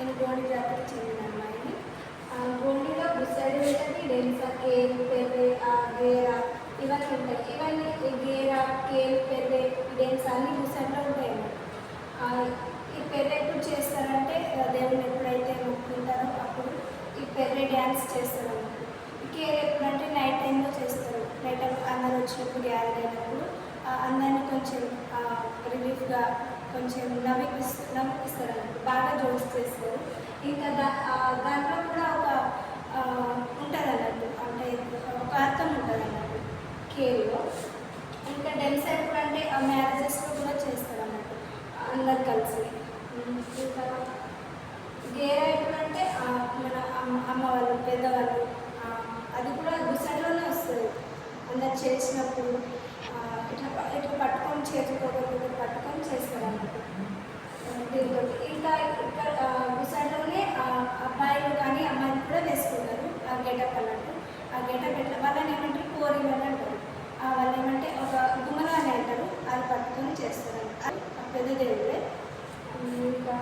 నేను గోండి జాతికి చెందిన అమ్మాయిని. గోండిలో గుసైడ్ ఉంటుంది డెన్సా కేల్ పెర్రె గేరా ఇవన్నీ ఉంటాయి. ఇవన్నీ గేరా కేల్ పెర్రె డెన్సా అన్ని గుసైడ్లో ఉంటాయి. ఈ పెర్రె ఎప్పుడు చేస్తారంటే ఆ, దేవుని ఎప్పుడైతే మొక్కుకుంటారో అప్పుడు ఈ పెర్రె డ్యాన్స్ చేస్తారు. అన్నమాట. కేర్ ఎప్పుడంటే నైట్ టైంలో చేస్తారు. నైట్ టైం అందరు వచ్చినప్పుడు గ్యాదర్ అయినప్పుడు ఆ, అందరినీ కొంచెం రిలీఫ్గా కొంచెం నవ్విపిస్తూ నవ్విస్తారు బాగా జోక్స్ చేస్తారు. ఇంకా దా దాంట్లో కూడా ఒక ఉంటుంది అన్నట్టు అంటే ఒక అర్థం ఉంటుంది అన్నట్టు కేర్లో ఇంకా డెన్స్ ఎప్పుడు అంటే ఆ మ్యారేజెస్లో కూడా చేస్తారు అన్నట్టు అందరు కలిసి. ఇంకా గేరా ఎప్పుడంటే మన అమ్మ వాళ్ళు పెద్దవాళ్ళు అది కూడా గుసడిలోనే వస్తుంది. అందరు చేసినప్పుడు ఇట్లా ఇట్లా పట్టుకో గెటప్ అన్నట్టు. ఆ గెటప్ ఎట్లా? వాళ్ళని ఏమంటారు? కోరిలు అని అంటారు. ఆ వాళ్ళు ఏమంటే ఒక గుమ్మలు అని అంటారు. అది పట్టుకొని చేస్తారు. ఆ పెద్ద దేవుడే. ఇంకా